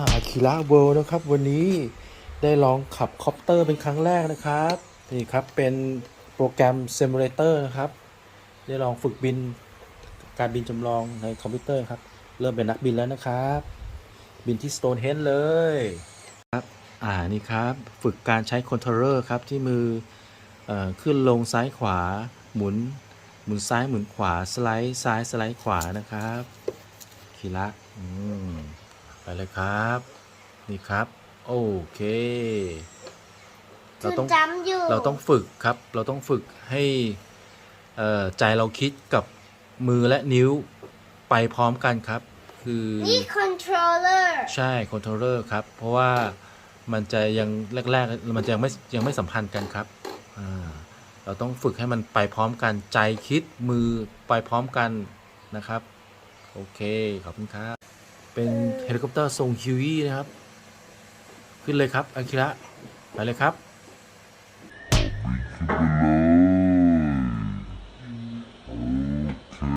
อาคิระเวิลด์นะครับวันนี้ได้ลองขับคอปเตอร์เป็นครั้งแรกนะครับ นี่ครับเป็นโปรแกรม Simulator นะครับ ได้ลองฝึกบินการบินจำลองในคอมพิวเตอร์ครับ เริ่มเป็นนักบินแล้วนะครับ บินที่ Stonehenge เลยครับอ่านี่ครับ ฝึกการใช้คอนโทรลเลอร์ครับ ที่มือออขึ้นลงซ้ายขวาหมุนหมุนซ้ายหมุนขวาสไลด์ซ้ายสไลด์ขวานะครับคีระอืม ไปเลยครับ นี่ครับ โอเคเราต้องจำอยู่เราต้องฝึกครับ เราต้องฝึกให้เอ่อใจเราคิดกับมือและนิ้วไปพร้อมกันครับ คือนี่คอนโทรลเลอร์ใช่คอนโทรลเลอร์ครับ เพราะว่ามันจะยังแรกๆมันจะยังไม่ยังไม่สัมพันธ์กันครับอ่าเราต้องฝึกให้มันไปพร้อมกันใจคิดมือไปพร้อมกันนะครับ โอเค ขอบคุณครับ เป็นเฮลิคอปเตอร์ทรงฮิวี้นะครับ ขึ้นเลยครับอาคิระ ไปเลยครับ